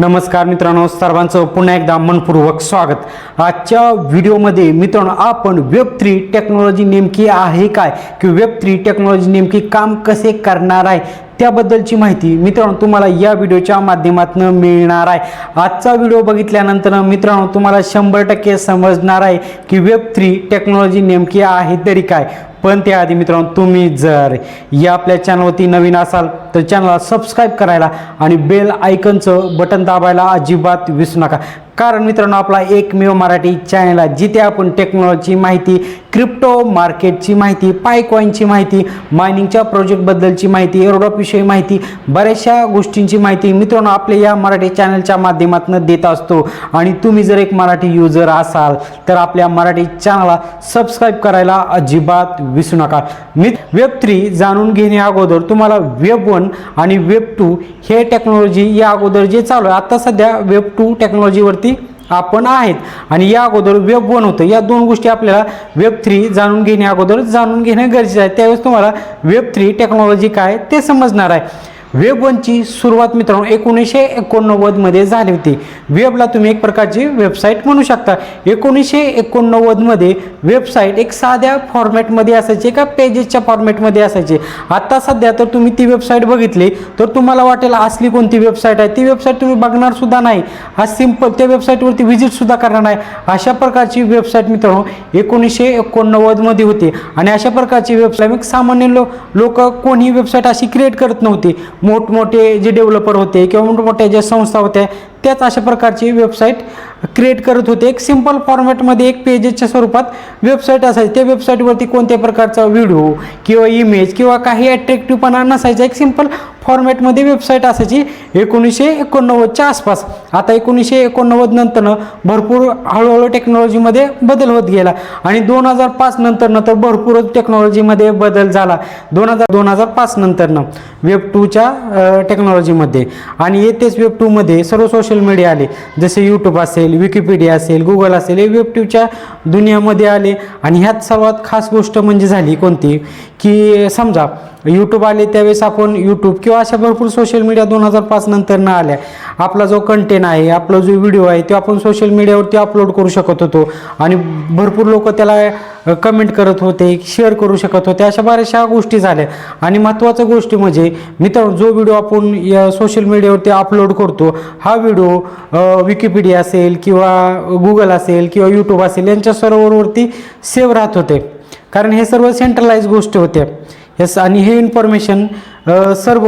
नमस्कार मित्रांनो सर्वांचं पुन्हा एकदा मनपूर्वक स्वागत. आजच्या व्हिडिओमध्ये मित्रांनो आपण वेब थ्री टेक्नॉलॉजी नेमकी आहे काय? की वेब थ्री टेक्नॉलॉजी नेमकी काम कसे करणार आहे? त्याबद्दलची माहिती मित्रांनो तुम्हाला या व्हिडिओच्या माध्यमातून मिळणार आहे. आजचा व्हिडिओ बघितल्यानंतर मित्रांनो तुम्हाला शंभर टक्के समजणार आहे की वेब थ्री टेक्नॉलॉजी नेमकी आहे तरी काय. पण त्याआधी मित्रांनो तुम्ही जर या आपल्या चॅनलवरती नवीन असाल तर चॅनलला सबस्क्राईब करायला आणि बेल आयकनचं बटन दाबायला अजिबात विसरू नका. कारण मित्रांनो आपला एकमेव मराठी चॅनल आहे जिथे आपण टेक्नॉलॉजी माहिती क्रिप्टो मार्केटची माहिती पायकॉईनची माहिती मायनिंगच्या प्रोजेक्टबद्दलची माहिती एरोडॉपविषयी माहिती बऱ्याचशा गोष्टींची माहिती मित्रांनो आपल्या या मराठी चॅनलच्या माध्यमातून देत असतो. आणि तुम्ही जर एक मराठी युजर असाल तर आपल्या मराठी चॅनलला सबस्क्राईब करायला अजिबात विसरू नका. मी वेब थ्री जाणून घेणे अगोदर तुम्हाला वेब वन आणि वेब टू हे टेक्नॉलॉजी या अगोदर जे चालू आहे आता सध्या वेब टू टेक्नॉलॉजीवरती आपण आहेत. आणि या अगोदर वेब वन होतं. या दोन गोष्टी आपल्याला वेब थ्री जाणून घेणे अगोदर जाणून घेणं गरजेचं आहे. त्यावेळेस तुम्हाला वेब थ्री टेक्नॉलॉजी काय ते समजणार आहे. वेब वनची सुरुवात मित्रांनो एकोणीसशे एकोणनव्वदमध्ये झाली होती. वेबला तुम्ही एक प्रकारची वेबसाईट म्हणू शकता. एकोणीसशे एकोणनव्वदमध्ये वेबसाईट एक साध्या फॉर्मॅटमध्ये असायची एका पेजेसच्या फॉर्मॅटमध्ये असायची. आत्ता सध्या तर तुम्ही ती वेबसाईट बघितली तर तुम्हाला वाटेल असली कोणती वेबसाईट आहे? ती वेबसाईट तुम्ही बघणार सुद्धा नाही. हा सिंपल त्या वेबसाईटवरती व्हिजिटसुद्धा करणार नाही. अशा प्रकारची वेबसाईट मित्रांनो एकोणीसशे एकोणनव्वदमध्ये होती. आणि अशा प्रकारची वेबसाईट सामान्य लो लोक कोणी वेबसाईट अशी क्रिएट करत नव्हती. मोठमोठे जे डेव्हलपर होते किंवा मोठमोठ्या ज्या संस्था होत्या त्याच अशा प्रकारची वेबसाईट क्रिएट करत होते. एक सिंपल फॉर्मॅटमध्ये एक पेजेसच्या स्वरूपात वेबसाईट असायची. त्या वेबसाईटवरती कोणत्या प्रकारचा व्हिडिओ किंवा इमेज किंवा काही अट्रॅक्टिव्हपणा नसायचा. एक सिंपल फॉर्मॅटमध्ये वेबसाईट असायची एकोणीसशे एकोणनव्वदच्या आसपास. आता एकोणीसशे एकोणनव्वद नंतरनं भरपूर हळूहळू टेक्नॉलॉजीमध्ये बदल होत गेला. आणि दोन हजार पाच नंतरनं तर भरपूरच टेक्नॉलॉजीमध्ये बदल झाला. दोन हजार दोन हजार पाच नंतरनं वेब टूच्या टेक्नॉलॉजीमध्ये आणि येतेच वेब टूमध्ये सर्व सोशल सोशल मीडिया आले जसे यूट्यूब असेल विकिपीडिया असेल गुगल असेल हे वेब ट्यूबच्या दुनियामध्ये आले. आणि ह्यात सर्वात खास गोष्ट म्हणजे झाली कोणती? की समजा यूट्यूब आले त्यावेळेस आपण यूट्यूब किंवा अशा भरपूर सोशल मीडिया दोन हजार पाच नंतर न आल्या. आपला जो कंटेंट आहे आपला जो व्हिडिओ आहे तो आपण सोशल मीडियावरती अपलोड करू शकत होतो. आणि भरपूर लोक त्याला कमेंट करत होते शेअर करू शकत होते. अशा बऱ्याचशा गोष्टी झाल्या. आणि महत्त्वाच्या गोष्टी म्हणजे मित्रांनो जो व्हिडिओ आपण या सोशल मीडियावरती अपलोड करतो हा व्हिडिओ विकिपीडिया असेल किंवा गुगल असेल किंवा यूट्यूब असेल यांच्या सर्व्हरवरती सेव्ह राहत होते. कारण हे सर्व सेंट्रलाइज गोष्टी होत्या. यस आणि हे इन्फॉर्मेशन सर्व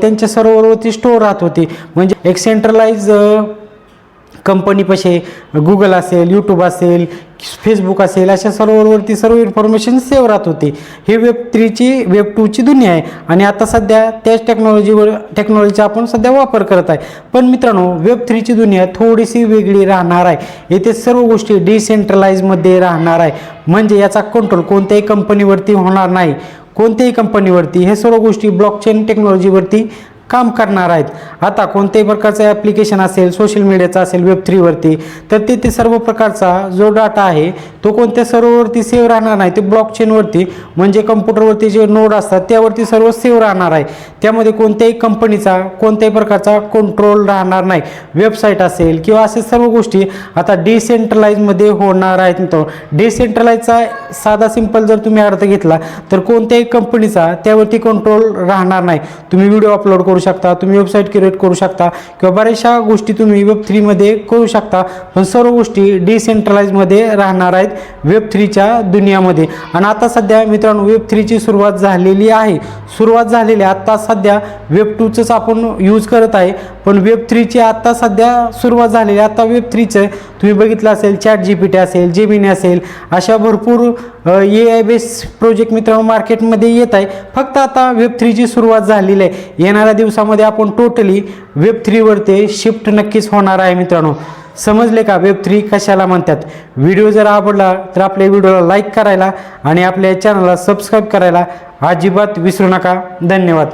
त्यांच्या सर्ववरती स्टोअर राहत होती. म्हणजे एक सेंट्रलाइज कंपनीपाशी गुगल असेल यूट्यूब असेल फेसबुक असेल अशा सर्ववरती सर्व इन्फॉर्मेशन सेव्ह राहत होती. हे वेब थ्रीची वेब टूची दुनिया आहे. आणि आता सध्या त्याच टेक्नॉलॉजीवर टेक्नॉलॉजीचा आपण सध्या वापर करत आहे. पण मित्रांनो वेब थ्रीची दुनिया थोडीशी वेगळी राहणार आहे. येथे सर्व गोष्टी डिसेंट्रलाइजमध्ये राहणार आहे. म्हणजे याचा कंट्रोल कोणत्याही कंपनीवरती होणार नाही. कोणत्याही कंपनीवरती हे सर्व गोष्टी ब्लॉकचेन टेक्नॉलॉजीवरती काम करणार आहेत. आता कोणत्याही प्रकारचं ॲप्लिकेशन असेल सोशल मीडियाचा असेल वेब थ्रीवरती तर तिथे सर्व प्रकारचा जो डाटा आहे तो कोणत्या सर्ववरती सेव्ह राहणार नाही ते ब्लॉकचेनवरती म्हणजे कम्प्युटरवरती जे नोड असतात त्यावरती सर्व सेव्ह राहणार आहे. त्यामध्ये कोणत्याही कंपनीचा कोणत्याही प्रकारचा कंट्रोल राहणार नाही. वेबसाईट असेल किंवा असे सर्व गोष्टी आता डिसेंट्रलाइजमध्ये होणार आहेत. तो डिसेंट्रलाइजचा साधा सिंपल जर तुम्ही अर्थ घेतला तर कोणत्याही कंपनीचा त्यावरती कंट्रोल राहणार नाही. तुम्ही व्हिडिओ अपलोड करू शकता तुम्ही वेबसाईट क्रिएट करू शकता किंवा बऱ्याचशा गोष्टी तुम्ही वेब थ्रीमध्ये करू शकता. पण सर्व गोष्टी डिसेंट्रलाइजमध्ये राहणार आहेत वेब थ्रीच्या दुनियामध्ये. आणि आता सध्या मित्रांनो वेब थ्रीची सुरुवात झालेली आहे. सुरुवात झालेली आत्ता सध्या वेब टूचंच आपण यूज करत आहे. पण वेब थ्रीची आत्ता सध्या सुरुवात झालेली आहे. आता वेब थ्रीचं तुम्ही बघितलं असेल चॅट जी पी टी असेल जेमिनी असेल अशा भरपूर ए आय बेस प्रोजेक्ट मित्रांनो मार्केटमध्ये येत आहे. फक्त आता वेब थ्रीची सुरुवात झालेली आहे. येणाऱ्या दिवसामध्ये आपण टोटली वेब थ्रीवर ते शिफ्ट नक्कीच होणार आहे मित्रांनो. समजले का? वेब थ्री कशाला म्हणतात? व्हिडिओ जर आवडला तर आपल्या व्हिडिओला लाईक करायला आणि आपल्या चॅनलला सबस्क्राईब करायला अजिबात विसरू नका. धन्यवाद.